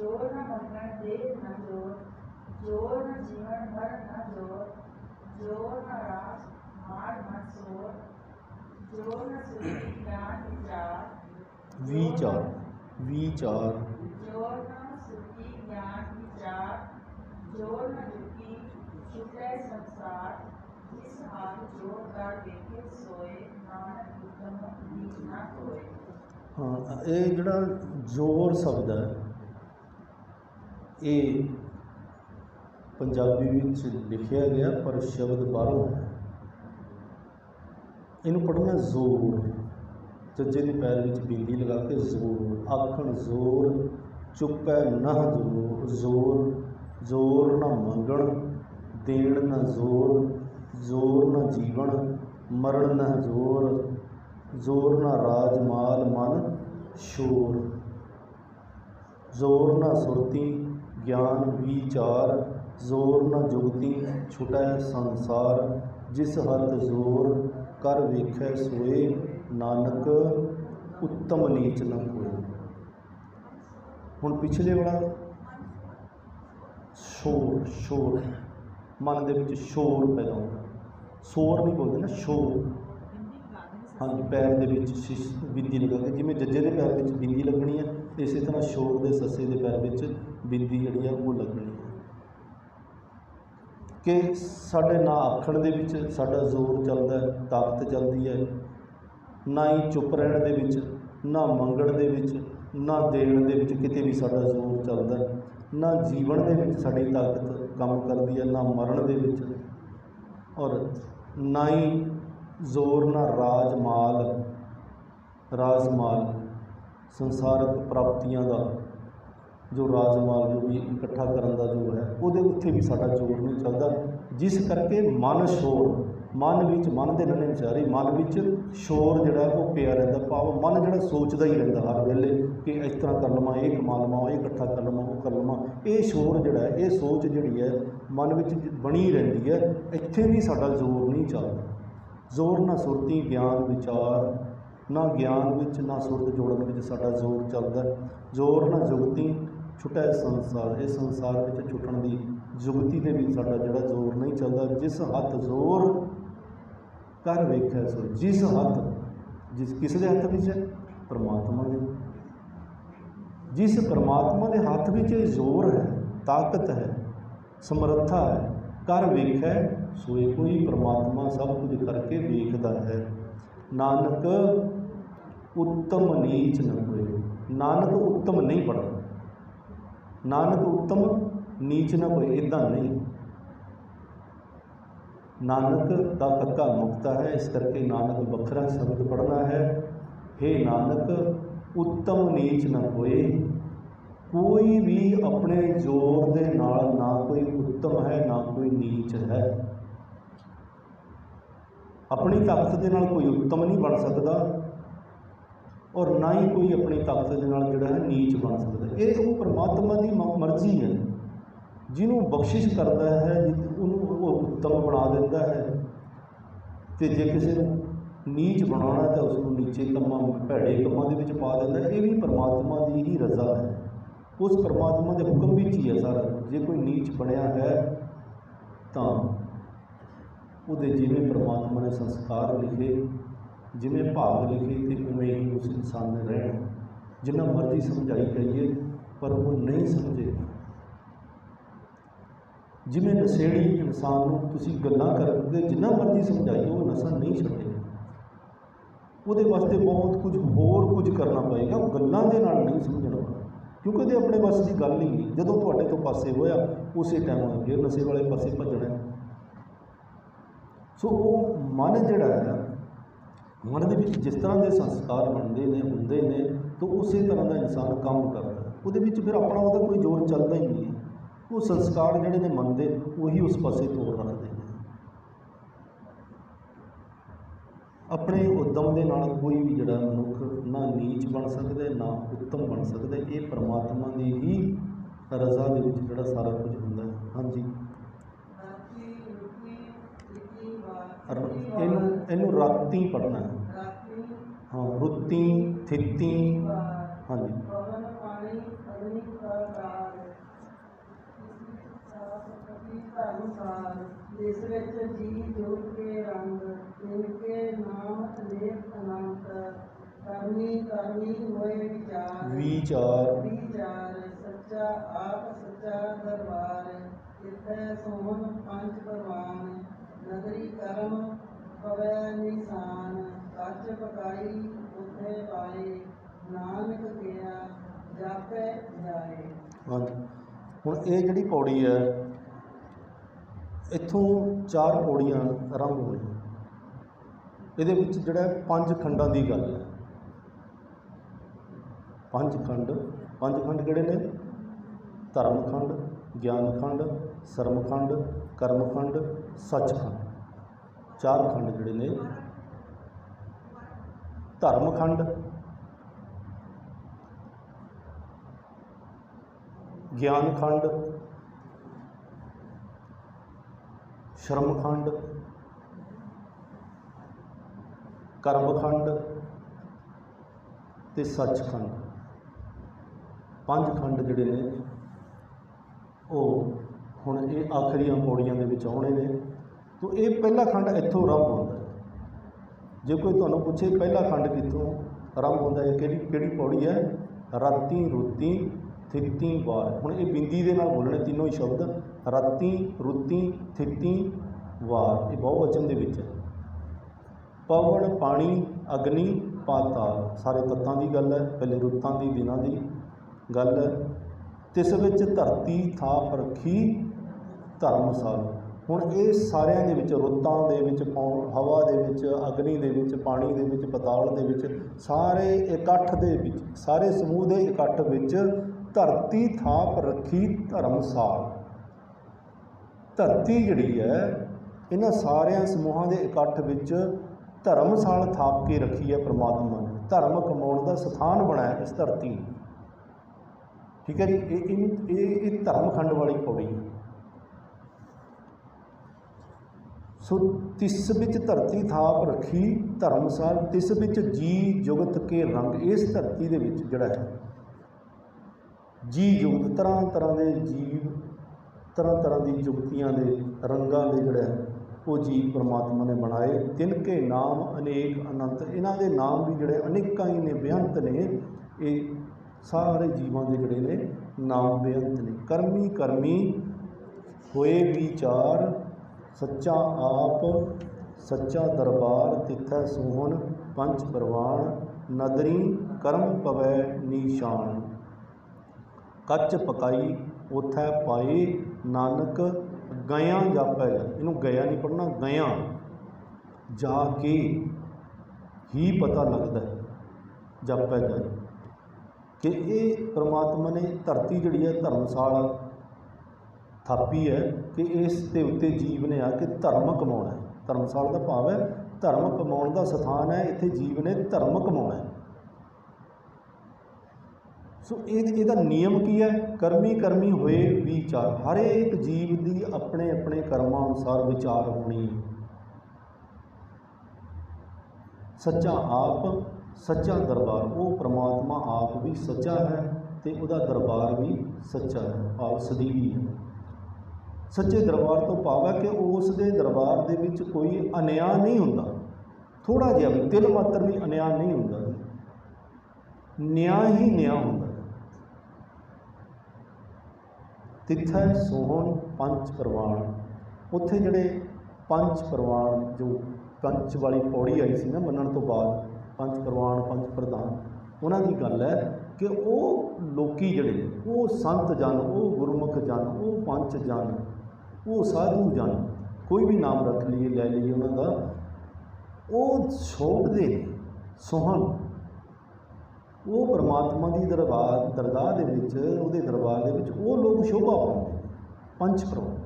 ਜੋਰ ਨ ਮੰਗਣ ਦੇ ਨ ਜੋਰ ਜੋਰ ਨ ਜੀਵਨ ਭਰ ਨ ਜੋਰ ਜੋਰ ਨ ਰਾਸ ਮਾਰ ਮਨ ਸੋਰ ਜੋਰ ਨ ਸੁਖੀ ਗਿਆਨ ਵਿਚਾਰ ਵਿਚਾਰ ਵਿਚਾਰ ਜੋਰ ਨ ਸੁਖੀ ਗਿਆਨ ਵਿਚਾਰ ਜੋਰ ਨ ਦੁਖੀ ਛੁਟੈ ਸੰਸਾਰ ਜਿਸ ਹਾਲ ਜੋਰ ਕਰ ਵੇਖੇ ਸੋਏ ਨਾਨਕ ਉਤਮ ਨੀਚ ਨਾ ਹੋਏ ਹਾਂ ਇਹ ਜਿਹੜਾ ਜ਼ੋਰ ਸ਼ਬਦ ਹੈ ਇਹ ਪੰਜਾਬੀ ਵਿੱਚ ਲਿਖਿਆ ਗਿਆ, ਪਰ ਸ਼ਬਦ ਬਾਹਰੋਂ ਹੈ ਇਹਨੂੰ ਪੜ੍ਹਨਾ ਜ਼ੋਰ ਜੱਜੇ ਦੇ ਪੈਰ ਵਿੱਚ ਬਿੰਦੀ ਲਗਾ ਕੇ ਜ਼ੋਰ, ਆਖਣ ਜ਼ੋਰ, ਚੁੱਪੈ ਨਾ ਜ਼ੋਰ ਜ਼ੋਰ ਜ਼ੋਰ ਨਾ ਮੰਗਣ, ਦੇਣ ਨਾ ਜ਼ੋਰ ਜ਼ੋਰ ਨਾ ਜੀਵਨ, ਮਰਨ ਨਾ ਜ਼ੋਰ ਜ਼ੋਰ ਨਾ ਰਾਜ ਮਾਲ ਮਨ, ਸ਼ੋਰ। ਜ਼ੋਰ ਨਾ ਸੁਰਤੀ ਗਿਆਨ ਵਿਚਾਰ ਜ਼ੋਰ ਨਾ ਜੁਗਤੀ ਛੁਟੈ ਸੰਸਾਰ, ਜਿਸ ਹੱਥ ਜ਼ੋਰ ਕਰ ਵੇਖੈ ਸੋਏ, ਨਾਨਕ ਉੱਤਮ ਨੀਚ ਨ ਹੋਏ ਹੁਣ ਪਿਛਲੇ ਵਾਲਾ ਸ਼ੋਰ ਸ਼ੋਰ ਮਨ ਦੇ ਵਿੱਚ ਸ਼ੋਰ ਪੈਦਾ ਹੁੰਦਾ। ਸ਼ੋਰ ਨਹੀਂ ਬੋਲਦੇ ਨਾ, ਸ਼ੋਰ। ਹਾਂਜੀ, ਪੈਰ ਦੇ ਵਿੱਚ ਸ਼ਿਸ਼ ਬਿੰਦੀ ਲਗਾ ਜਿਵੇਂ ਜੱਜੇ ਦੇ ਪੈਰ ਵਿੱਚ ਬਿੰਦੀ ਲੱਗਣੀ ਹੈ। ਇਸੇ ਤਰ੍ਹਾਂ ਸ਼ੋਰ ਦੇ ਸੱਸੇ ਦੇ ਪੈਰ ਵਿੱਚ ਬਿੰਦੀ ਜਿਹੜੀ ਆ ਉਹ ਲੱਗਣੀ ਹੈ। ਕਿ ਸਾਡੇ ਨਾ ਆਖਣ ਦੇ ਵਿੱਚ ਸਾਡਾ ਜ਼ੋਰ ਚੱਲਦਾ ਹੈ, ਤਾਕਤ ਚੱਲਦੀ ਹੈ, ਨਾ ਹੀ ਚੁੱਪ ਰਹਿਣ ਦੇ ਵਿੱਚ, ਨਾ ਮੰਗਣ ਦੇ ਵਿੱਚ, ਨਾ ਦੇਣ ਦੇ ਵਿੱਚ ਕਿਤੇ ਵੀ ਸਾਡਾ ਜ਼ੋਰ ਚੱਲਦਾ ਹੈ। ਨਾ ਜੀਵਨ ਦੇ ਵਿੱਚ ਸਾਡੀ ਤਾਕਤ ਕੰਮ ਕਰਦੀ ਹੈ, ਨਾ ਮਰਨ ਦੇ ਵਿੱਚ। ਔਰ ਨਾ ਹੀ ਜ਼ੋਰ, ਨਾ ਰਾਜ ਮਾਲ ਰਾਜ ਮਾਲ ਸੰਸਾਰਕ ਪ੍ਰਾਪਤੀਆਂ ਦਾ ਜੋ ਰਾਜਮਾਲ ਜੋ ਵੀ ਇਕੱਠਾ ਕਰਨ ਦਾ ਜੋ ਹੈ, ਉਹਦੇ ਉੱਤੇ ਵੀ ਸਾਡਾ ਜ਼ੋਰ ਨਹੀਂ ਚੱਲਦਾ। ਜਿਸ ਕਰਕੇ ਮਨ ਸ਼ੋਰ, ਮਨ ਵਿੱਚ ਮਨ ਦੇ ਨੰਨੇ ਵਿਚਾਰੇ, ਮਨ ਵਿੱਚ ਸ਼ੋਰ ਜਿਹੜਾ ਉਹ ਪਿਆ ਰਹਿੰਦਾ। ਭਾਵ ਮਨ ਜਿਹੜਾ ਸੋਚਦਾ ਹੀ ਰਹਿੰਦਾ ਹਰ ਵੇਲੇ ਕਿ ਇਸ ਤਰ੍ਹਾਂ ਕਰ ਲਵਾਂ, ਇਹ ਕਮਾ ਲਵਾਂ, ਇਹ ਇਕੱਠਾ ਕਰ ਲਵਾਂ, ਉਹ ਕਰ ਲਵਾਂ। ਇਹ ਸ਼ੋਰ ਜਿਹੜਾ ਹੈ, ਇਹ ਸੋਚ ਜਿਹੜੀ ਹੈ, ਮਨ ਵਿੱਚ ਬਣੀ ਰਹਿੰਦੀ ਹੈ। ਇੱਥੇ ਵੀ ਸਾਡਾ ਜ਼ੋਰ ਨਹੀਂ ਚੱਲਦਾ। ਜ਼ੋਰ ਨਾ ਸੁਰਤੀ, ਗਿਆਨ, ਵਿਚਾਰ ਨਾ ਗਿਆਨ ਵਿੱਚ, ਨਾ ਸੁਰਤ ਜੋੜਨ ਵਿੱਚ ਸਾਡਾ ਜ਼ੋਰ ਚੱਲਦਾ ਜ਼ੋਰ ਨਾ ਜੁਗਤੀ ਛੁਟੈ ਸੰਸਾਰ। ਇਹ ਸੰਸਾਰ ਵਿੱਚ ਛੁੱਟਣ ਦੀ ਜੁਗਤੀ ਦੇ ਵਿੱਚ ਸਾਡਾ ਜਿਹੜਾ ਜ਼ੋਰ ਨਹੀਂ ਚੱਲਦਾ। ਜਿਸ ਹੱਥ ਜ਼ੋਰ ਕਰ ਵੇਖਿਆ, ਸੋ ਜਿਸ ਹੱਥ, ਜਿਸ ਕਿਸ ਦੇ ਹੱਥ ਵਿੱਚ ਹੈ? ਪਰਮਾਤਮਾ ਦੇ। ਜਿਸ ਪਰਮਾਤਮਾ ਦੇ ਹੱਥ ਵਿੱਚ ਇਹ ਜ਼ੋਰ ਹੈ, ਤਾਕਤ ਹੈ, ਸਮਰੱਥਾ ਹੈ ਕਰ ਵੇਖੈ ਸੋਏ ਕੋਈ ਪਰਮਾਤਮਾ ਸਭ ਕੁਝ ਕਰਕੇ ਵੇਖਦਾ ਹੈ। ਨਾਨਕ ਉੱਤਮ ਨੀਚ ਨ ਹੋਏ। ਨਾਨਕ ਉੱਤਮ ਨਹੀਂ ਪੜਦਾ ਨਾਨਕ ਉੱਤਮ ਨੀਚ ਨਾ ਹੋਏ ਇਦਾਂ ਨਹੀਂ। ਨਾਨਕ ਦਾ ਕੱਕਾ ਮੁਕਤਾ ਹੈ, ਇਸ ਕਰਕੇ ਨਾਨਕ ਵੱਖਰਾ ਸ਼ਬਦ ਪੜਨਾ ਹੈ। हे ਨਾਨਕ, ਉੱਤਮ ਨੀਚ ਨਾ ਹੋਏ। ਕੋਈ ਵੀ ਆਪਣੇ ਜ਼ੋਰ ਦੇ ਨਾਲ ਨਾ ਕੋਈ ਉੱਤਮ ਹੈ, ਨਾ ਕੋਈ ਨੀਚ ਹੈ। ਆਪਣੀ ਤਾਕਤ ਦੇ ਨਾਲ ਕੋਈ ਉੱਤਮ ਨਹੀਂ ਬਣ ਸਕਦਾ। ਔਰ ਨਾ ਹੀ ਕੋਈ ਆਪਣੀ ਤਾਕਤ ਦੇ ਨਾਲ ਜਿਹੜਾ ਹੈ ਨੀਚ ਬਣ ਸਕਦਾ ਇਹ ਉਹ ਪਰਮਾਤਮਾ ਦੀ ਮ- ਮਰਜ਼ੀ ਹੈ। ਜਿਹਨੂੰ ਬਖਸ਼ਿਸ਼ ਕਰਦਾ ਹੈ ਉਹਨੂੰ ਉਹ ਉੱਤਮ ਬਣਾ ਦਿੰਦਾ ਹੈ। ਤੇ ਜੇ ਕਿਸੇ ਨੂੰ ਨੀਚ ਬਣਾਉਣਾ ਤਾਂ ਉਸ ਨੂੰ ਨੀਚੇ ਕੰਮਾਂ, ਭੈੜੇ ਕੰਮਾਂ ਦੇ ਵਿੱਚ ਪਾ ਦਿੰਦਾ ਇਹ ਵੀ ਪਰਮਾਤਮਾ ਦੀ ਹੀ ਰਜ਼ਾ ਹੈ। ਉਸ ਪਰਮਾਤਮਾ ਦੇ ਹੁਕਮ ਵਿੱਚ ਹੀ ਹੈ ਸਾਰਾ। ਜੇ ਕੋਈ ਨੀਚ ਬਣਿਆ ਹੈ ਤਾਂ ਉਹਦੇ ਜਿਵੇਂ ਪਰਮਾਤਮਾ ਨੇ ਸੰਸਕਾਰ ਲਿਖੇ ਜਿਵੇਂ ਭਾਗ ਲਿਖੇ ਤੇ ਉਵੇਂ ਹੀ ਉਸ ਇਨਸਾਨ ਨੇ ਰਹਿਣਾ, ਜਿੰਨਾ ਮਰਜ਼ੀ ਸਮਝਾਈ ਕਰੀਏ, ਪਰ ਉਹ ਨਹੀਂ ਸਮਝੇ। ਜਿਵੇਂ ਨਸ਼ੇੜੀ ਇਨਸਾਨ ਨੂੰ ਤੁਸੀਂ ਗੱਲਾਂ ਕਰਦੇ ਜਿੰਨਾ ਮਰਜ਼ੀ ਸਮਝਾਈਓ ਉਹ ਨਸ਼ਾ ਨਹੀਂ ਛੱਡੇਗਾ। ਉਹਦੇ ਵਾਸਤੇ ਬਹੁਤ ਕੁਝ ਹੋਰ ਕੁਝ ਕਰਨਾ ਪਏਗਾ, ਉਹ ਗੱਲਾਂ ਦੇ ਨਾਲ ਨਹੀਂ ਸਮਝਣਾ ਕਿਉਂਕਿ ਉਹਦੇ ਆਪਣੇ ਵੱਸ ਦੀ ਗੱਲ ਨਹੀਂ। ਜਦੋਂ ਤੁਹਾਡੇ ਤੋਂ ਪਾਸੇ ਹੋਇਆ, ਉਸੇ ਟਾਈਮ ਫਿਰ ਨਸ਼ੇ ਵਾਲੇ ਪਾਸੇ ਭੱਜਣਾ ਸੋ ਉਹ ਮਨ ਜਿਹੜਾ ਹੈ ਮਨ ਦੇ ਵਿੱਚ ਜਿਸ ਤਰ੍ਹਾਂ ਦੇ ਸੰਸਕਾਰ ਬਣਦੇ ਨੇ, ਹੁੰਦੇ ਨੇ, ਤਾਂ ਉਸੇ ਤਰ੍ਹਾਂ ਦਾ ਇਨਸਾਨ ਕੰਮ ਕਰਦਾ ਉਹਦੇ ਵਿੱਚ ਫਿਰ ਆਪਣਾ ਉਹਦਾ ਕੋਈ ਜ਼ੋਰ ਚੱਲਦਾ ਹੀ ਨਹੀਂ। ਉਹ ਸੰਸਕਾਰ ਜਿਹੜੇ ਨੇ ਮਨ ਦੇ, ਉਹੀ ਉਸ ਪਾਸੇ ਤੋੜ ਰੱਖਦੇ ਨੇ। ਆਪਣੇ ਉਦਮ ਦੇ ਨਾਲ ਕੋਈ ਵੀ ਜਿਹੜਾ ਮਨੁੱਖ ਨਾ ਨੀਚ ਬਣ ਸਕਦਾ, ਨਾ ਉੱਤਮ ਬਣ ਸਕਦਾ, ਇਹ ਪਰਮਾਤਮਾ ਦੀ ਹੀ ਰਜ਼ਾ ਦੇ ਵਿੱਚ ਜਿਹੜਾ ਸਾਰਾ ਕੁਝ ਹੁੰਦਾ ਹੈ। ਹਾਂਜੀ। ਇਹਨੂੰ ਇਹਨੂੰ ਰਾਤੀ ਪੜ੍ਹਨਾ ਹਾਂ। ਰੁੱਤੀ, ਥਿੱਤੀ, ਹਾਂਜੀ। ਪਵਨ ਵਿੱਚ ਜੀ ਜੁੜ ਕੇ ਰੰਗ ਜਿਨਕੇ ਨਾਮ ਅਨੇਕ ਅਨੰਤ ਕਰਮੀ ਕਰਮੀ ਹੋਏ ਵਿਚਾਰ। ਵਿਚਾਰ। ਵਿਚਾਰ ਸੱਚਾ ਆਪ ਸੱਚਾ ਦਰਬਾਰ। ਜਿੱਥੇ ਸੋਹਣ ਪੰਜ ਪਰਵਾਨ। ਨਦਰੀ ਪਵੈ ਨਿਸ਼ਾਨ, ਕੱਚ ਪਕਾਈ ਉਥੇ ਪਾਏ, ਨਾਨਕ ਕਿਆ ਜਾਪੈ ਜਾਏ। ਹੁਣ ਇਹ ਜਿਹੜੀ ਪੌੜੀ ਹੈ, ਇੱਥੋਂ ਚਾਰ ਪੌੜੀਆਂ ਆਰੰਭ ਹੋਈਆਂ ਇਹਦੇ ਵਿੱਚ ਜਿਹੜਾ ਪੰਜ ਖੰਡਾਂ ਦੀ ਗੱਲ ਹੈ। ਪੰਜ ਖੰਡ। ਪੰਜ ਖੰਡ ਕਿਹੜੇ ਨੇ? ਧਰਮ ਖੰਡ, ਗਿਆਨ ਖੰਡ, ਸਰਮ ਖੰਡ, ਕਰਮ ਖੰਡ ਸੱਚਖੰਡ। ਚਾਰ ਖੰਡ ਜਿਹੜੇ ਨੇ ਧਰਮ ਖੰਡ ਗਿਆਨ ਖੰਡ ਸ਼ਰਮ ਖੰਡ ਕਰਮ ਖੰਡ ਤੇ ਸੱਚ ਖੰਡ ਪੰਜ ਖੰਡ ਜਿਹੜੇ ਨੇ, ਉਹ ਹੁਣ ਇਹ ਆਖਰੀਆਂ ਪੌੜੀਆਂ ਦੇ ਵਿੱਚ ਆਉਣੇ ਨੇ। ਤੋ ਇਹ ਪਹਿਲਾ ਖੰਡ ਇੱਥੋਂ ਆਰੰਭ ਹੁੰਦਾ ਜੇ ਕੋਈ ਤੁਹਾਨੂੰ ਪੁੱਛੇ ਪਹਿਲਾ ਖੰਡ ਕਿੱਥੋਂ ਆਰੰਭ ਹੁੰਦਾ ਹੈ, ਕਿਹੜੀ ਕਿਹੜੀ ਪੌੜੀ ਹੈ? ਰਾਤੀ ਰੁੱਤੀ, ਥਿੱਤੀ ਵਾਰ। ਹੁਣ ਇਹ ਬਿੰਦੀ ਦੇ ਨਾਲ ਬੋਲਣੇ ਤਿੰਨੋਂ ਹੀ ਸ਼ਬਦ ਰਾਤੀ ਰੁੱਤੀ, ਥਿੱਤੀ ਵਾਰ। ਇਹ ਬਹੁਵਚਨ ਦੇ ਵਿੱਚ ਹੈ। ਪਵਨ, ਪਾਣੀ, ਅਗਨੀ, ਪਾਤਾਲ। ਸਾਰੇ ਤੱਤਾਂ ਦੀ ਗੱਲ ਹੈ। ਪਹਿਲੇ ਰੁੱਤਾਂ ਦੀ, ਦਿਨਾਂ ਦੀ ਗੱਲ ਹੈ। ਤਿਸ ਵਿੱਚ ਧਰਤੀ ਥਾਪ ਰੱਖੀ ਧਰਮਸਾਲ ਹੁਣ ਇਹ ਸਾਰਿਆਂ ਦੇ ਵਿੱਚ, ਰੁੱਤਾਂ ਦੇ ਵਿੱਚ ਪੌ- ਹਵਾ ਦੇ ਵਿੱਚ, ਅਗਨੀ ਦੇ ਵਿੱਚ, ਪਾਣੀ ਦੇ ਵਿੱਚ ਪਤਾਲ ਦੇ ਵਿੱਚ, ਸਾਰੇ ਇਕੱਠ ਦੇ ਵਿੱਚ, ਸਾਰੇ ਸਮੂਹ ਦੇ ਇਕੱਠ ਵਿੱਚ ਧਰਤੀ ਥਾਪ ਰੱਖੀ ਧਰਮਸਾਲ ਧਰਤੀ ਜਿਹੜੀ ਹੈ, ਇਹਨਾਂ ਸਾਰਿਆਂ ਸਮੂਹਾਂ ਦੇ ਇਕੱਠ ਵਿੱਚ ਧਰਮਸਾਲ ਥਾਪ ਕੇ ਰੱਖੀ ਹੈ ਪ੍ਰਮਾਤਮਾ ਨੇ। ਧਰਮ ਕਮਾਉਣ ਦਾ ਸਥਾਨ ਬਣਾਇਆ ਇਸ ਧਰਤੀ ਨੂੰ। ਠੀਕ ਹੈ ਜੀ? ਇਹ ਇਹ ਇਹ ਧਰਮਖੰਡ ਵਾਲੀ ਪੌੜੀ ਹੈ। ਸੋ ਤਿਸ ਵਿੱਚ ਧਰਤੀ ਥਾਪ ਰੱਖੀ ਧਰਮਸਾਲ ਤਿਸ ਵਿੱਚ ਜੀ ਜੁਗਤ ਕੇ ਰੰਗ। ਇਸ ਧਰਤੀ ਦੇ ਵਿੱਚ ਜਿਹੜਾ ਹੈ, ਜੀ ਜੁਗਤ ਤਰ੍ਹਾਂ ਤਰ੍ਹਾਂ ਦੇ ਜੀਵ, ਤਰ੍ਹਾਂ ਤਰ੍ਹਾਂ ਦੀ ਜੁਗਤੀਆਂ ਦੇ ਰੰਗਾਂ ਦੇ ਜਿਹੜਾ ਹੈ, ਉਹ ਜੀਵ ਪ੍ਰਮਾਤਮਾ ਨੇ ਬਣਾਏ। ਤਿਨ ਕੇ ਨਾਮ ਅਨੇਕ ਅਨੰਤ। ਇਹਨਾਂ ਦੇ ਨਾਮ ਵੀ ਜਿਹੜੇ ਅਨੇਕਾਂ ਹੀ ਨੇ, ਬੇਅੰਤ ਨੇ। ਇਹ ਸਾਰੇ ਜੀਵਾਂ ਦੇ ਜਿਹੜੇ ਨੇ ਨਾਮ ਬੇਅੰਤ ਨੇ। ਕਰਮੀ ਕਰਮੀ ਹੋਏ ਵਿਚਾਰ, ਸੱਚਾ ਆਪ, ਸੱਚਾ ਦਰਬਾਰ ਤਿੱਥੈ ਸੋਹਣ, ਪੰਜ ਪ੍ਰਵਾਨ ਨਦਰੀ ਕਰਮ ਪਵੈ ਨੀਸ਼ਾਨ। ਕੱਚ ਪਕਾਈ ਉਥੈ ਪਾਏ, ਨਾਨਕ ਗਿਆ ਜਾਪੈ। ਇਹਨੂੰ ਗਿਆ ਨਹੀਂ ਪੜਨਾ ਗਿਆ ਜਾ ਕੇ ਹੀ ਪਤਾ ਲੱਗਦਾ ਹੈ, ਜਾਪੈ ਜਾਏ ਕਿ ਇਹ ਪ੍ਰਮਾਤਮਾ ਨੇ ਧਰਤੀ ਜਿਹੜੀ ਹੈ ਧਰਮਸ਼ਾਲਾ ਥਾਪੀ ਹੈ ਕਿ ਇਸ ਦੇ ਉੱਤੇ ਜੀਵ ਨੇ ਆ ਕੇ ਧਰਮ ਕਮਾਉਣਾ ਹੈ। ਧਰਮਸ਼ਾਲਾ ਦਾ ਭਾਵ ਹੈ ਧਰਮ ਕਮਾਉਣ ਦਾ ਸਥਾਨ ਹੈ, ਇੱਥੇ ਜੀਵ ਨੇ ਧਰਮ ਕਮਾਉਣਾ ਹੈ। ਸੋ ਇਹ ਇਹਦਾ ਨਿਯਮ ਕੀ ਹੈ? ਕਰਮੀ ਕਰਮੀ ਹੋਏ ਵਿਚਾਰ। ਹਰ ਇੱਕ ਜੀਵ ਦੀ ਆਪਣੇ ਆਪਣੇ ਕਰਮਾਂ ਅਨੁਸਾਰ ਵਿਚਾਰ ਹੋਣੀ। ਸੱਚਾ ਆਪ ਸੱਚਾ ਦਰਬਾਰ, ਉਹ ਪ੍ਰਮਾਤਮਾ ਆਪ ਵੀ ਸੱਚਾ ਹੈ ਤੇ ਉਹਦਾ ਦਰਬਾਰ ਵੀ ਸੱਚਾ ਹੈ, ਆਪ ਸਦੀਵੀ ਹੈ। ਸੱਚੇ ਦਰਬਾਰ ਤੋਂ ਭਾਵ ਹੈ ਕਿ ਉਸ ਦੇ ਦਰਬਾਰ ਦੇ ਵਿੱਚ ਕੋਈ ਅਨਿਆਂ ਨਹੀਂ ਹੁੰਦਾ। ਥੋੜਾ ਜਿਹਾ ਵੀ, ਤਿਲ ਮਾਤਰ ਵੀ ਅਨਿਆਂ ਨਹੀਂ ਹੁੰਦਾ। ਨਿਆਂ ਹੀ ਨਿਆਂ ਹੁੰਦਾ। ਹੈ। ਤਿੱਥੈ ਸੋਹਣ ਪੰਜ ਪ੍ਰਵਾਨ ਉੱਥੇ ਜਿਹੜੇ ਪੰਜ ਪ੍ਰਵਾਨ ਜੋ ਪੰਜ ਵਾਲੀ ਪੌੜੀ ਆਈ ਸੀ ਨਾ ਮੰਨਣ ਤੋਂ ਬਾਅਦ ਪੰਜ ਪ੍ਰਵਾਨ ਪੰਜ ਪ੍ਰਧਾਨ। ਉਹਨਾਂ ਦੀ ਗੱਲ ਹੈ ਕਿ ਉਹ ਲੋਕੀ ਜਿਹੜੇ ਨੇ, ਉਹ ਸੰਤ ਜਨ ਉਹ ਗੁਰਮੁਖ ਜਨ ਉਹ ਪੰਚ ਜਨ ਉਹ ਸਾਧੂ ਜਨ ਕੋਈ ਵੀ ਨਾਮ ਰੱਖ ਲਈਏ ਲੈ ਲਈਏ ਉਹਨਾਂ ਦਾ ਉਹ ਛੋੜਦੇ ਨੇ ਸੋਹਣ। ਉਹ ਪਰਮਾਤਮਾ ਦੀ ਦਰਬਾਰ ਦਰਗਾਹ ਦੇ ਵਿੱਚ ਉਹਦੇ ਦਰਬਾਰ ਦੇ ਵਿੱਚ ਉਹ ਲੋਕ ਸ਼ੋਭਾ ਪਾਉਂਦੇ ਨੇ ਪੰਜ ਪ੍ਰਵਾਨ।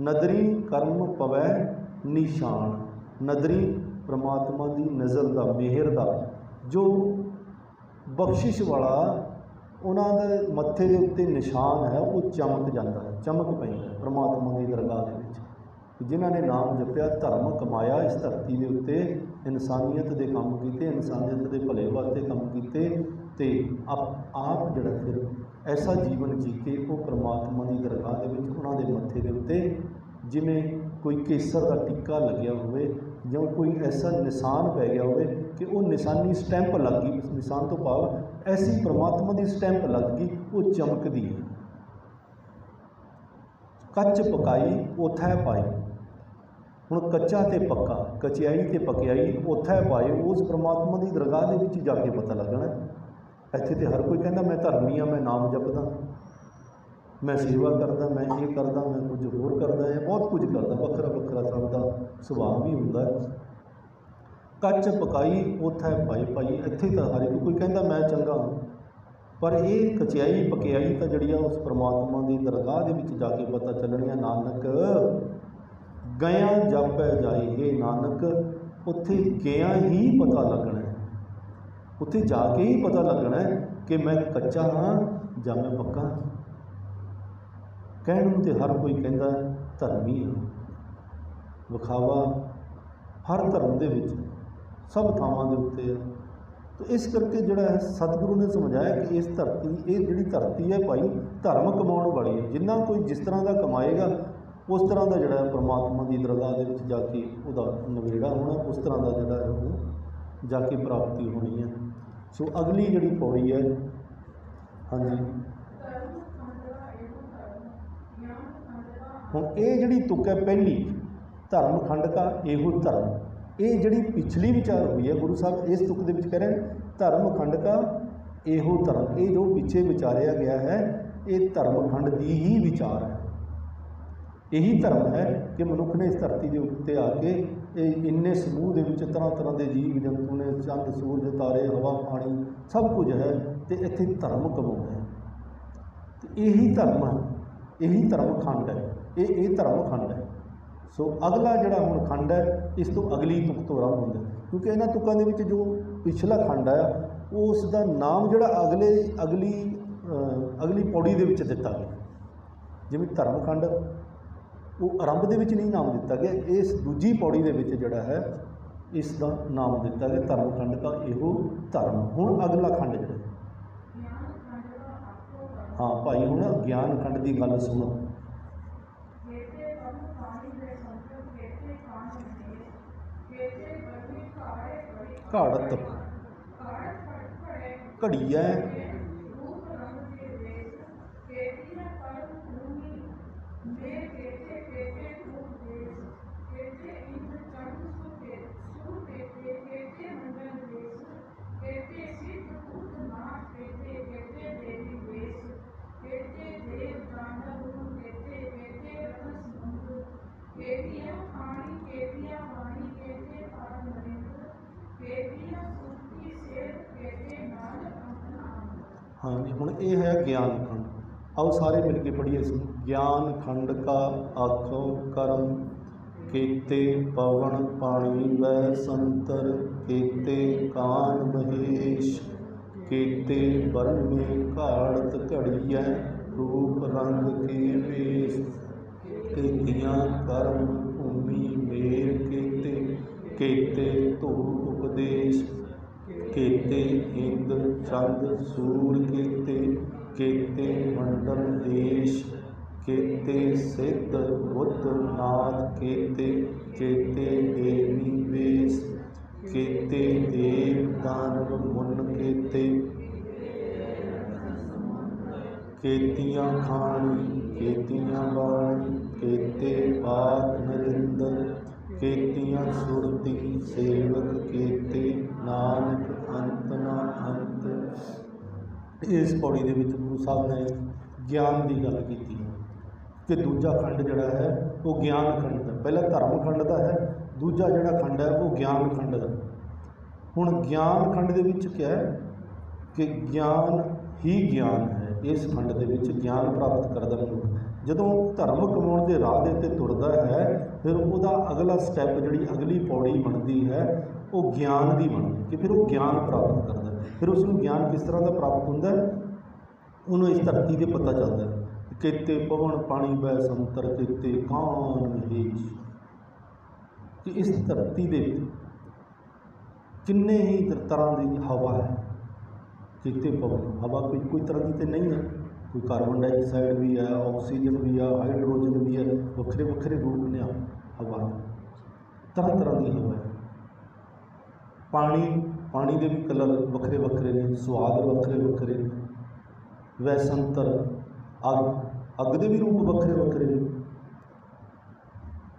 ਨਦਰੀ ਕਰਮ ਪਵੈ ਨਿਸ਼ਾਨ ਨਦਰੀ ਪ੍ਰਮਾਤਮਾ ਦੀ ਨਜ਼ਰ ਦਾ, ਮਿਹਰ ਦਾ, ਜੋ ਬਖਸ਼ਿਸ਼ ਵਾਲਾ ਉਹਨਾਂ ਦੇ ਮੱਥੇ ਦੇ ਉੱਤੇ ਨਿਸ਼ਾਨ ਹੈ, ਉਹ ਚਮਕ ਜਾਂਦਾ ਹੈ, ਚਮਕ ਪੈਂਦਾ ਹੈ ਪ੍ਰਮਾਤਮਾ ਦੀ ਦਰਗਾਹ ਦੇ ਵਿੱਚ। ਕਿ ਜਿਨ੍ਹਾਂ ਨੇ ਨਾਮ ਜਪਿਆ, ਧਰਮ ਕਮਾਇਆ, ਇਸ ਧਰਤੀ ਦੇ ਉੱਤੇ ਇਨਸਾਨੀਅਤ ਦੇ ਕੰਮ ਕੀਤੇ, ਇਨਸਾਨੀਅਤ ਦੇ ਭਲੇ ਵਾਸਤੇ ਕੰਮ ਕੀਤੇ, ਤੇ ਆਪ ਆਪ ਜਿਹੜਾ ਫਿਰ ਐਸਾ ਜੀਵਨ ਜੀ ਕੇ ਉਹ ਪ੍ਰਮਾਤਮਾ ਦੀ ਦਰਗਾਹ ਦੇ ਵਿੱਚ ਉਹਨਾਂ ਦੇ ਮੱਥੇ ਦੇ ਉੱਤੇ ਜਿਵੇਂ ਕੋਈ ਕੇਸਰ ਦਾ ਟਿੱਕਾ ਲੱਗਿਆ ਹੋਵੇ ਜਾਂ ਕੋਈ ਐਸਾ ਨਿਸ਼ਾਨ ਪੈ ਗਿਆ ਹੋਵੇ ਕਿ ਉਹ ਨਿਸ਼ਾਨੀ ਸਟੈਂਪ ਲੱਗ ਗਈ ਉਸ ਨਿਸ਼ਾਨ ਤੋਂ ਭਾਵ ਐਸੀ ਪ੍ਰਮਾਤਮਾ ਦੀ ਸਟੈਂਪ ਲੱਗ ਗਈ, ਉਹ ਚਮਕਦੀ ਹੈ। ਕੱਚ ਪਕਾਈ, ਉਥੈ ਪਾਈ। ਹੁਣ ਕੱਚਾ ਤੇ ਪੱਕਾ, ਕਚਿਆਈ ਤੇ ਪਕਿਆਈ, ਉਥੈ ਪਾਏ ਉਸ ਪ੍ਰਮਾਤਮਾ ਦੀ ਦਰਗਾਹ ਦੇ ਵਿੱਚ ਜਾ ਕੇ ਪਤਾ ਲੱਗਣਾ। ਇੱਥੇ ਤੇ ਹਰ ਕੋਈ ਕਹਿੰਦਾ, ਮੈਂ ਧਰਮੀ ਆ, ਮੈਂ ਨਾਮ ਜਪਦਾ। ਮੈਂ ਸੇਵਾ ਕਰਦਾ ਮੈਂ ਇਹ ਕਰਦਾ ਮੈਂ ਕੁਝ ਹੋਰ ਕਰਦਾ ਹੈ ਬਹੁਤ ਕੁਝ ਕਰਦਾ ਵੱਖਰਾ ਵੱਖਰਾ ਸਭ ਦਾ ਸੁਭਾਅ ਵੀ ਹੁੰਦਾ ਹੈ। ਕੱਚ ਪਕਾਈ ਉਥੈ ਪਾਈ ਭਾਈ ਇੱਥੇ ਤਾਂ ਹਰ ਇੱਕ ਕੋਈ ਕਹਿੰਦਾ ਮੈਂ ਚੰਗਾ ਹਾਂ। ਪਰ ਇਹ ਕਚਿਆਈ ਪਕਿਆਈ ਤਾਂ ਜਿਹੜੀ ਆ ਉਸ ਪ੍ਰਮਾਤਮਾ ਦੀ ਦਰਗਾਹ ਦੇ ਵਿੱਚ ਜਾ ਕੇ ਪਤਾ ਚੱਲਣੀ ਆ ਨਾਨਕ। ਗਿਆ ਜਾਪੈ ਜਾਈ ਇਹ ਨਾਨਕ ਉੱਥੇ ਗਿਆ ਹੀ ਪਤਾ ਲੱਗਣਾ ਉੱਥੇ ਜਾ ਕੇ ਹੀ ਪਤਾ ਲੱਗਣਾ ਕਿ ਮੈਂ ਕੱਚਾ ਹਾਂ ਜਾਂ ਮੈਂ ਪੱਕਾ ਹਾਂ। ਕਹਿਣ ਨੂੰ ਤੇ ਹਰ ਕੋਈ ਕਹਿੰਦਾ ਧਰਮੀ ਹਾਂ। ਵਿਖਾਵਾ ਹਰ ਧਰਮ ਦੇ ਵਿੱਚ ਸਭ ਥਾਵਾਂ ਦੇ ਉੱਤੇ ਹੈ। ਤੇ ਇਸ ਕਰਕੇ ਜਿਹੜਾ ਹੈ ਸਤਿਗੁਰੂ ਨੇ ਸਮਝਾਇਆ ਕਿ ਇਸ ਧਰਤੀ, ਇਹ ਜਿਹੜੀ ਧਰਤੀ ਹੈ ਭਾਈ, ਧਰਮ ਕਮਾਉਣ ਵਾਲੀ ਹੈ। ਜਿੰਨਾ ਕੋਈ ਜਿਸ ਤਰ੍ਹਾਂ ਦਾ ਕਮਾਏਗਾ, ਉਸ ਤਰ੍ਹਾਂ ਦਾ ਜਿਹੜਾ ਹੈ ਪ੍ਰਮਾਤਮਾ ਦੀ ਦਰਗਾਹ ਦੇ ਵਿੱਚ ਜਾ ਕੇ ਉਹਦਾ ਨਵੇੜਾ ਹੋਣਾ, ਉਸ ਤਰ੍ਹਾਂ ਦਾ ਜਿਹੜਾ ਹੈ ਉਹ ਜਾ ਕੇ ਪ੍ਰਾਪਤੀ ਹੋਣੀ ਹੈ। ਸੋ ਅਗਲੀ ਜਿਹੜੀ ਪੌੜੀ ਹੈ, ਹਾਂਜੀ। ਹੁਣ ਇਹ ਜਿਹੜੀ ਤੁਕ ਹੈ ਪਹਿਲੀ ਧਰਮ ਅਖੰਡਕਾ ਇਹੋ ਧਰਮ। ਇਹ ਜਿਹੜੀ ਪਿਛਲੀ ਵਿਚਾਰ ਹੋਈ ਹੈ ਗੁਰੂ ਸਾਹਿਬ, ਇਸ ਤੁਕ ਦੇ ਵਿੱਚ ਕਹਿ ਰਹੇ ਧਰਮ ਖੰਡ ਕਾ ਇਹੋ ਧਰਮ। ਇਹ ਜੋ ਪਿੱਛੇ ਵਿਚਾਰਿਆ ਗਿਆ ਹੈ, ਇਹ ਧਰਮ ਖੰਡ ਦੀ ਹੀ ਵਿਚਾਰ ਹੈ। ਇਹੀ ਧਰਮ ਹੈ ਕਿ ਮਨੁੱਖ ਨੇ ਇਸ ਧਰਤੀ ਦੇ ਉੱਤੇ ਆ ਕੇ ਇਹ ਇੰਨੇ ਸਮੂਹ ਦੇ ਵਿੱਚ ਤਰ੍ਹਾਂ ਤਰ੍ਹਾਂ ਦੇ ਜੀਵ ਜੰਤੂ ਨੇ, ਚੰਦ, ਸੂਰਜ, ਤਾਰੇ, ਹਵਾ, ਪਾਣੀ, ਸਭ ਕੁਝ ਹੈ ਤੇ ਇੱਥੇ ਧਰਮ ਕਮਾਉਣਾ ਹੈ। ਤੇ ਇਹੀ ਧਰਮ ਹੈ, ਇਹੀ ਧਰਮ ਖੰਡ ਹੈ। ਇਹ ਇਹ ਧਰਮ ਖੰਡ ਹੈ। ਸੋ ਅਗਲਾ ਜਿਹੜਾ ਹੁਣ ਖੰਡ ਹੈ, ਇਸ ਤੋਂ ਅਗਲੀ ਤੁਕ ਤੋਂ ਆਰੰਭ ਹੁੰਦਾ ਕਿਉਂਕਿ ਇਹਨਾਂ ਤੁਕਾਂ ਦੇ ਵਿੱਚ ਜੋ ਪਿਛਲਾ ਖੰਡ ਹੈ ਉਸ ਦਾ ਨਾਮ ਜਿਹੜਾ ਅਗਲੇ, ਅਗਲੀ ਅਗਲੀ ਪੌੜੀ ਦੇ ਵਿੱਚ ਦਿੱਤਾ ਗਿਆ। ਜਿਵੇਂ ਧਰਮ ਖੰਡ, ਉਹ ਆਰੰਭ ਦੇ ਵਿੱਚ ਨਹੀਂ ਨਾਮ ਦਿੱਤਾ ਗਿਆ, ਇਸ ਦੂਜੀ ਪੌੜੀ ਦੇ ਵਿੱਚ ਜਿਹੜਾ ਹੈ ਇਸ ਦਾ ਨਾਮ ਦਿੱਤਾ ਗਿਆ ਧਰਮ ਖੰਡ ਦਾ, ਇਹੋ ਧਰਮ। ਹੁਣ ਅਗਲਾ ਖੰਡ ਜਿਹੜਾ ਹਾਂ। ਭਾਈ, ਹੁਣ ਗਿਆਨ ਖੰਡ ਦੀ ਗੱਲ ਸੁਣੋ। ਘਾੜਤ। ਘੜੀਐ ਹਾਂਜੀ ਹੁਣ ਇਹ ਹੈ ਗਿਆਨ ਖੰਡ। ਆਓ ਸਾਰੇ ਮਿਲ ਕੇ ਪੜ੍ਹੀਏ ਇਸ ਨੂੰ। ਗਿਆਨ ਖੰਡ ਕਾ ਆਖੋ ਕਰਮ, ਕੀਤੇ ਪਵਨ ਪਾਣੀ ਵੈ ਸੰਤਰ, ਕੀਤੇ ਕਾਨ ਮਹੇਸ਼, ਕੀਤੇ ਬਰਮੇ ਘਾੜਤ ਘੜੀਐ, ਰੂਪ ਰੰਗ ਕੇ ਵੇਸ਼। ਕੀਤੀਆਂ ਕਰਮ ਭੂਮੀ ਮੇਰ ਕੀਤੇ ਕੀਤੇ ਧੂ ਉਪਦੇਸ਼। ਕੀਤੇ ਇੰਦ ਚੰਦ ਸੂਰ ਕੀਤੇ ਕੀਤੇ ਮੰਡਲ ਦੇਸ਼, ਕੀਤੇ ਸਿੱਧ ਬੁੱਧ ਨਾਥ, ਕੀਤੇ ਕੀਤੇ ਦੇਵੀ ਵੇਸ, ਕੀਤੇ ਦੇਵ ਦਾਨਵ ਮੁਨ ਕੀਤੇ। ਕੀਤੀਆਂ ਖਾਣੀ, ਕੀਤੀਆਂ ਬਾਣੀ, ਕੀਤੇ ਪਾਤ ਨਰਿੰਦਰ, ਕੀਤੀਆਂ ਸੁਰਤੀ ਸੇਵਕ ਕੀਤੇ ਇਸ ਪੌੜੀ ਦੇ ਵਿੱਚ ਗੁਰੂ ਸਾਹਿਬ ਨੇ ਗਿਆਨ ਦੀ ਗੱਲ ਕੀਤੀ ਹੈ ਕਿ ਦੂਜਾ ਖੰਡ ਜਿਹੜਾ ਹੈ, ਉਹ ਗਿਆਨ ਖੰਡ ਦਾ ਪਹਿਲਾ ਧਰਮ ਖੰਡ ਦਾ ਹੈ, ਦੂਜਾ ਜਿਹੜਾ ਖੰਡ ਹੈ, ਉਹ ਗਿਆਨ ਖੰਡ ਦਾ ਹੁਣ ਗਿਆਨ ਖੰਡ ਦੇ ਵਿੱਚ ਕੀ ਹੈ ਕਿ ਗਿਆਨ ਹੀ ਗਿਆਨ ਹੈ, ਇਸ ਖੰਡ ਦੇ ਵਿੱਚ ਗਿਆਨ ਪ੍ਰਾਪਤ ਕਰਦਾ ਮਨੁੱਖ। ਜਦੋਂ ਧਰਮ ਕਮਾਉਣ ਦੇ ਰਾਹ ਦੇ ਉੱਤੇ ਤੁਰਦਾ ਹੈ, ਫਿਰ ਉਹਦਾ ਅਗਲਾ ਸਟੈਪ ਜਿਹੜੀ ਅਗਲੀ ਪੌੜੀ ਬਣਦੀ ਹੈ ਉਹ ਗਿਆਨ ਦੀ ਬਣਦੀ ਹੈ ਕਿ ਫਿਰ ਉਹ ਗਿਆਨ ਪ੍ਰਾਪਤ ਕਰਦਾ ਫਿਰ ਉਸ ਨੂੰ ਗਿਆਨ ਕਿਸ ਤਰ੍ਹਾਂ ਦਾ ਪ੍ਰਾਪਤ ਹੁੰਦਾ ਉਹਨੂੰ ਇਸ ਧਰਤੀ ਦੇ ਪਤਾ ਚੱਲਦਾ ਹੈ ਕਿਤੇ ਪਵਨ ਪਾਣੀ ਬੈ ਸੰਤਰ ਕਿਤੇ ਕਾਨ ਮਹੇਸ਼ ਕਿ ਇਸ ਧਰਤੀ ਦੇ ਕਿੰਨੇ ਹੀ ਤਰ੍ਹਾਂ ਦੀ ਹਵਾ ਹੈ। ਕਿਤੇ ਪਵਨ ਹਵਾ ਕੋਈ ਕੋਈ ਤਰ੍ਹਾਂ ਦੀ ਤੇ ਨਹੀਂ ਹੈ। ਕੋਈ ਕਾਰਬਨ ਡਾਈਆਕਸਾਈਡ ਵੀ ਹੈ, ਆਕਸੀਜਨ ਵੀ ਹੈ, ਹਾਈਡਰੋਜਨ ਵੀ ਹੈ ਵੱਖਰੇ ਵੱਖਰੇ ਰੂਪ ਨੇ ਹਵਾ ਤਰ੍ਹਾਂ ਤਰ੍ਹਾਂ ਦੀ ਹਵਾ ਹੈ। ਪਾਣੀ ਪਾਣੀ ਦੇ ਵੀ ਕਲਰ ਵੱਖਰੇ ਵੱਖਰੇ ਨੇ ਸਵਾਦ ਵੱਖਰੇ ਵੱਖਰੇ ਨੇ, ਵੈਸੰਤਰ, ਅੱਗ ਅੱਗ ਦੇ ਵੀ ਰੂਪ ਵੱਖਰੇ ਵੱਖਰੇ ਨੇ।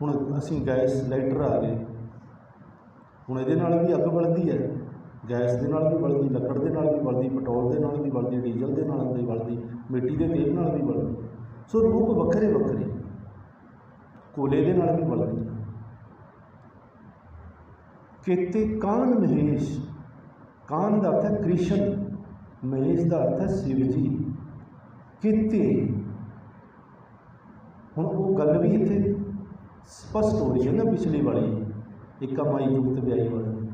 ਹੁਣ ਅਸੀਂ ਗੈਸ ਲਾਈਟਰ ਆ ਗਏ। ਹੁਣ ਇਹਦੇ ਨਾਲ ਵੀ ਅੱਗ ਬਲਦੀ ਹੈ। ਗੈਸ ਦੇ ਨਾਲ ਵੀ ਬਲਦੀ ਲੱਕੜ ਦੇ ਨਾਲ ਵੀ ਬਲਦੀ ਪੈਟਰੋਲ ਦੇ ਨਾਲ ਵੀ ਬਲਦੀ ਡੀਜ਼ਲ ਦੇ ਨਾਲ ਵੀ ਬਲਦੀ ਮਿੱਟੀ ਦੇ ਤੇਲ ਨਾਲ ਵੀ ਬਲਦੀ ਸੋ ਰੂਪ ਵੱਖਰੇ ਵੱਖਰੇ ਕੋਲੇ ਦੇ ਨਾਲ ਵੀ ਬਲਦੀ ਕੇਤੇ ਕਾਨ ਮਹੇਸ਼, ਕਾਨ ਦਾ ਅਰਥ ਹੈ ਕ੍ਰਿਸ਼ਨ, ਮਹੇਸ਼ ਦਾ ਅਰਥ ਹੈ ਸ਼ਿਵ ਜੀ ਕਿਤੇ ਹੁਣ ਉਹ ਗੱਲ ਵੀ ਇੱਥੇ ਸਪਸ਼ਟ ਹੋ ਰਹੀ ਹੈ ਨਾ ਪਿਛਲੀ ਵਾਲੀ ਮਾਈ ਜੁਗਤ ਵਿਆਹੀ ਵਾਲੀ।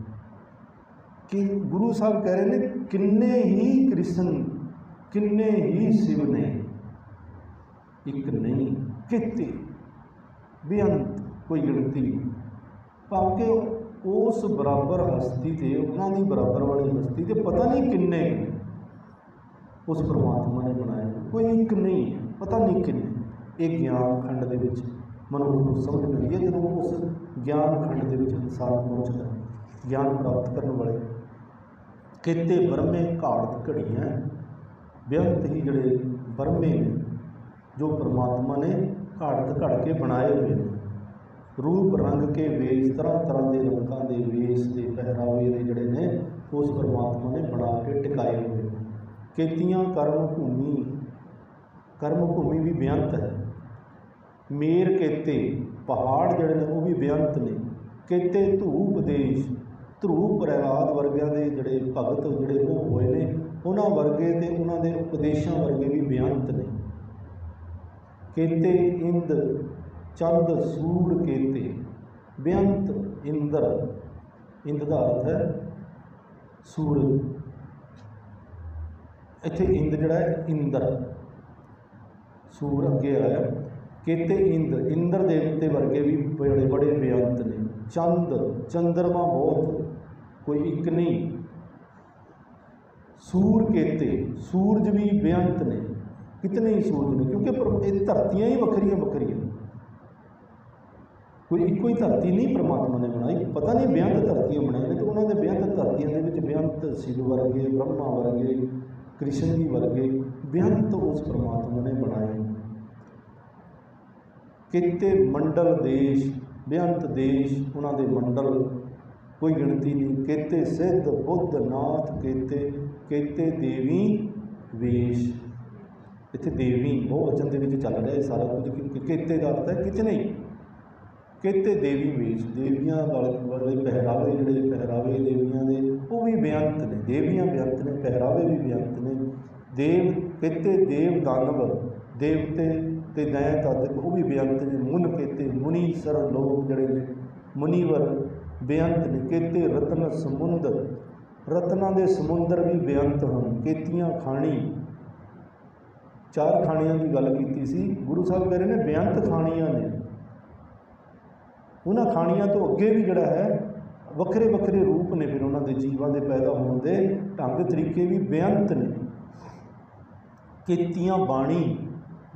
ਕਿ ਗੁਰੂ ਸਾਹਿਬ ਕਹਿ ਰਹੇ ਨੇ, ਕਿੰਨੇ ਹੀ ਕ੍ਰਿਸ਼ਨ, ਕਿੰਨੇ ਹੀ ਸ਼ਿਵ ਨੇ। ਇੱਕ ਨਹੀਂ ਕਿਤੇ ਬੇਅੰਤ, ਕੋਈ ਗਿਣਤੀ ਨਹੀਂ। ਭਾਵੇਂ ਉਸ ਬਰਾਬਰ ਹਸਤੀ ਤੇ, ਉਹਨਾਂ ਦੀ ਬਰਾਬਰ ਵਾਲੀ ਹਸਤੀ ਤੇ ਪਤਾ ਨਹੀਂ ਕਿੰਨੇ ਉਸ ਪਰਮਾਤਮਾ ਨੇ ਬਣਾਏ ਕੋਈ ਇੱਕ ਨਹੀਂ, ਪਤਾ ਨਹੀਂ ਕਿੰਨੇ। ਇਹ ਗਿਆਨ ਖੰਡ ਦੇ ਵਿੱਚ ਮਨੁੱਖ ਨੂੰ ਸਮਝ ਮਿਲਦੀ ਹੈ ਜਦੋਂ ਉਸ ਗਿਆਨ ਖੰਡ ਦੇ ਵਿੱਚ ਇਨਸਾਨ ਪਹੁੰਚਦਾ ਗਿਆਨ ਪ੍ਰਾਪਤ ਕਰਨ ਵਾਲੇ ਕਿਤੇ ਬਰਮੇ ਘਾੜਤ ਘੜੀਆਂ ਬੇਅੰਤ ਹੀ ਜਿਹੜੇ ਬਰਮੇ ਨੇ, ਜੋ ਪਰਮਾਤਮਾ ਨੇ ਘਾੜਤ ਘੜ ਕੇ ਬਣਾਏ ਹੋਏ ਨੇ। ਰੂਪ ਰੰਗ ਕੇ ਵੇਸ਼, ਤਰ੍ਹਾਂ ਤਰ੍ਹਾਂ ਦੇ ਰੰਗਾਂ ਦੇ ਵੇਸ਼ ਦੇ ਪਹਿਰਾਵੇ ਦੇ ਜਿਹੜੇ ਨੇ, ਉਸ ਪਰਮਾਤਮਾ ਨੇ ਬਣਾ ਕੇ ਟਿਕਾਏ ਹੋਏ ਨੇ। ਕੀਤੀਆਂ ਕਰਮ ਭੂਮੀ ਕਰਮ ਭੂਮੀ ਵੀ ਬੇਅੰਤ ਹੈ। ਮੇਰ ਕੇਤੇ, ਪਹਾੜ ਜਿਹੜੇ ਨੇ ਉਹ ਵੀ ਬੇਅੰਤ ਨੇ। ਕੇਤੇ ਧੂਪ ਦੇਸ਼ ਧਰੂ ਪ੍ਰਹਿਲਾਦ ਵਰਗਿਆਂ ਦੇ ਜਿਹੜੇ ਭਗਤ ਜਿਹੜੇ ਉਹ ਹੋਏ ਨੇ, ਉਹਨਾਂ ਵਰਗੇ ਤੇ ਉਹਨਾਂ ਦੇ ਉਪਦੇਸ਼ਾਂ ਵਰਗੇ ਵੀ ਬੇਅੰਤ ਨੇ। ਕੇਤੇ ਇੰਦ ਚੰਦ ਸੂਰ ਕੇਤੇ ਬੇਅੰਤ ਇੰਦਰ। ਇੰਦ ਦਾ ਅਰਥ ਹੈ ਸੂਰਜ ਇੱਥੇ ਇੰਦ ਜਿਹੜਾ ਹੈ, ਇੰਦਰ। ਸੂਰ ਅੱਗੇ ਆਇਆ। ਕੇਤੇ ਇੰਦ, ਇੰਦਰ ਦੇਵਤੇ ਵਰਗੇ ਵੀ ਬੜੇ ਬੜੇ ਬੇਅੰਤ ਨੇ। ਚੰਦ, ਚੰਦਰਮਾ ਬਹੁਤ, ਕੋਈ ਇੱਕ ਨਹੀਂ। ਸੂਰ ਕੇਤੇ, ਸੂਰਜ ਵੀ ਬੇਅੰਤ ਨੇ। ਕਿਤਨੇ ਹੀ ਸੂਰਜ ਨੇ, ਕਿਉਂਕਿ ਇਹ ਧਰਤੀਆਂ ਹੀ ਵੱਖਰੀਆਂ ਵੱਖਰੀਆਂ ਕੋਈ ਇੱਕੋ ਹੀ ਧਰਤੀ ਨਹੀਂ ਪ੍ਰਮਾਤਮਾ ਨੇ ਬਣਾਈ। ਪਤਾ ਨਹੀਂ ਬੇਅੰਤ ਧਰਤੀਆਂ ਬਣਾਈਆਂ ਨੇ ਤੇ ਉਹਨਾਂ ਦੇ ਬੇਅੰਤ ਧਰਤੀਆਂ ਦੇ ਵਿੱਚ ਬੇਅੰਤ ਸ਼ਿਵ ਵਰਗੇ, ਬ੍ਰਹਮਾ ਵਰਗੇ, ਕ੍ਰਿਸ਼ਨ ਜੀ ਵਰਗੇ ਬੇਅੰਤ ਉਸ ਪ੍ਰਮਾਤਮਾ ਨੇ ਬਣਾਏ। ਕਿਤੇ ਮੰਡਲ ਦੇਸ਼, ਬੇਅੰਤ ਦੇਸ਼, ਉਹਨਾਂ ਦੇ ਮੰਡਲ ਕੋਈ ਗਿਣਤੀ ਨਹੀਂ। ਕਿਤੇ ਸਿੱਧ ਬੁੱਧ ਨਾਥ, ਕਿਤੇ ਕਿਤੇ ਦੇਵੀ ਵੇਸ਼। ਇੱਥੇ ਦੇਵੀ ਬਹੁ ਵਚਨ ਦੇ ਵਿੱਚ ਚੱਲ ਰਿਹਾ ਇਹ ਸਾਰਾ ਕੁਝ ਕਿ- ਕਿ- ਦਾ ਅਰਥ ਹੈ, ਕਿਤੇ ਨਹੀਂ। ਕਿਤੇ ਦੇਵੀ ਵੇਸ਼ ਦੇਵੀਆਂ ਵਾਲੇ ਵਾਲੇ ਪਹਿਰਾਵੇ ਜਿਹੜੇ ਪਹਿਰਾਵੇ ਦੇਵੀਆਂ ਦੇ, ਉਹ ਵੀ ਬੇਅੰਤ ਨੇ, ਦੇਵੀਆਂ ਬੇਅੰਤ ਨੇ, ਪਹਿਰਾਵੇ ਵੀ ਬੇਅੰਤ ਨੇ। ਦੇਵ ਕਿਤੇ ਦੇਵ ਦਾਨਵ, ਦੇਵਤੇ ਤੇ ਦਇਆ ਤਦ, ਉਹ ਵੀ ਬੇਅੰਤ ਨੇ। ਮੁਨ ਕਿਤੇ ਮੁਨੀ ਸਰ ਲੋਕ ਜਿਹੜੇ ਨੇ, ਮੁਨੀਵਰ ਬੇਅੰਤ ਨੇ। ਕਿਤੇ ਰਤਨ ਸਮੁੰਦਰ ਰਤਨਾਂ ਦੇ ਸਮੁੰਦਰ ਵੀ ਬੇਅੰਤ ਹਨ। ਕੇਤੀਆਂ ਖਾਣੀ, ਚਾਰ ਖਾਣੀਆਂ ਦੀ ਗੱਲ ਕੀਤੀ ਸੀ। ਗੁਰੂ ਸਾਹਿਬ ਕਹਿ ਰਹੇ ਨੇ ਬੇਅੰਤ ਖਾਣੀਆਂ ਨੇ। ਉਹਨਾਂ ਖਾਣੀਆਂ ਤੋਂ ਅੱਗੇ ਵੀ ਜਿਹੜਾ ਹੈ, ਵੱਖਰੇ ਵੱਖਰੇ ਰੂਪ ਨੇ ਫਿਰ ਉਹਨਾਂ ਦੇ ਜੀਵਾਂ ਦੇ ਪੈਦਾ ਹੋਣ ਦੇ ਢੰਗ ਤਰੀਕੇ ਵੀ ਬੇਅੰਤ ਨੇ। ਕੀਤੀਆਂ ਬਾਣੀ,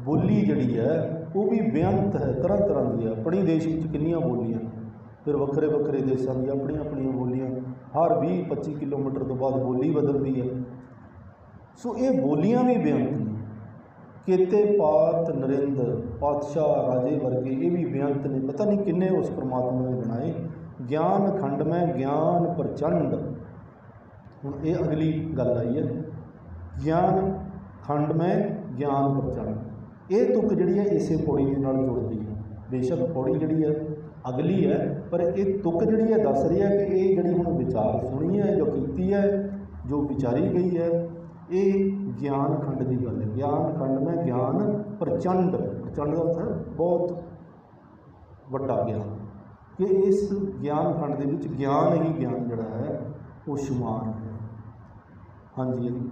ਬੋਲੀ ਜਿਹੜੀ ਹੈ, ਉਹ ਵੀ ਬੇਅੰਤ ਹੈ, ਤਰ੍ਹਾਂ ਤਰ੍ਹਾਂ ਦੀ ਹੈ। ਆਪਣੀ ਦੇਸ਼ ਵਿੱਚ ਕਿੰਨੀਆਂ ਬੋਲੀਆਂ, ਫਿਰ ਵੱਖਰੇ ਵੱਖਰੇ ਦੇਸ਼ਾਂ ਦੀਆਂ ਆਪਣੀਆਂ ਆਪਣੀਆਂ ਬੋਲੀਆਂ, ਹਰ 20 25 ਕਿਲੋਮੀਟਰ ਤੋਂ ਬਾਅਦ ਬੋਲੀ ਬਦਲਦੀ ਹੈ। ਸੋ ਇਹ ਬੋਲੀਆਂ ਵੀ ਬੇਅੰਤ ਨੇ। ਕੇਤੇ ਪਾਤ ਨਰਿੰਦਰ ਪਾਤਸ਼ਾਹ, ਰਾਜੇ ਵਰਗੇ ਇਹ ਵੀ ਬੇਅੰਤ ਨੇ। ਪਤਾ ਨਹੀਂ ਕਿੰਨੇ ਉਸ ਪ੍ਰਮਾਤਮਾ ਨੇ ਬਣਾਏ। ਗਿਆਨ ਖੰਡ ਮੈਂ, ਗਿਆਨ ਪ੍ਰਚੰਡ। ਹੁਣ ਇਹ ਅਗਲੀ ਗੱਲ ਆਈ ਹੈ। ਗਿਆਨ ਖੰਡ ਮੈਂ, ਗਿਆਨ ਪ੍ਰਚੰਡ। ਇਹ ਤੁਕ ਜਿਹੜੀ ਹੈ ਇਸੇ ਪੌੜੀ ਦੇ ਨਾਲ ਜੁੜਦੀ ਹੈ। ਬੇਸ਼ੱਕ ਪੌੜੀ ਜਿਹੜੀ ਹੈ ਅਗਲੀ ਹੈ, ਪਰ ਇਹ ਤੁਕ ਜਿਹੜੀ ਹੈ ਦੱਸ ਰਹੀ ਹੈ ਕਿ ਇਹ ਜਿਹੜੀ ਹੁਣ ਵਿਚਾਰ ਸੁਣੀ ਹੈ, ਜੋ ਕੀਤੀ ਹੈ, ਜੋ ਵਿਚਾਰੀ ਗਈ ਹੈ, ਇਹ ਗਿਆਨ ਖੰਡ ਦੀ ਗੱਲ ਹੈ। ਗਿਆਨ ਖੰਡ ਮੈਂ, ਗਿਆਨ ਪ੍ਰਚੰਡ। ਪ੍ਰਚੰਡ ਦਾ ਹੈ ਬਹੁਤ ਵੱਡਾ ਗਿਆਨ। ਕਿ ਇਸ ਗਿਆਨ ਖੰਡ ਦੇ ਵਿੱਚ ਗਿਆਨ ਹੀ ਗਿਆਨ ਜਿਹੜਾ ਹੈ, ਉਹ ਸ਼ੁਮਾਰ ਹੈ। ਹਾਂਜੀ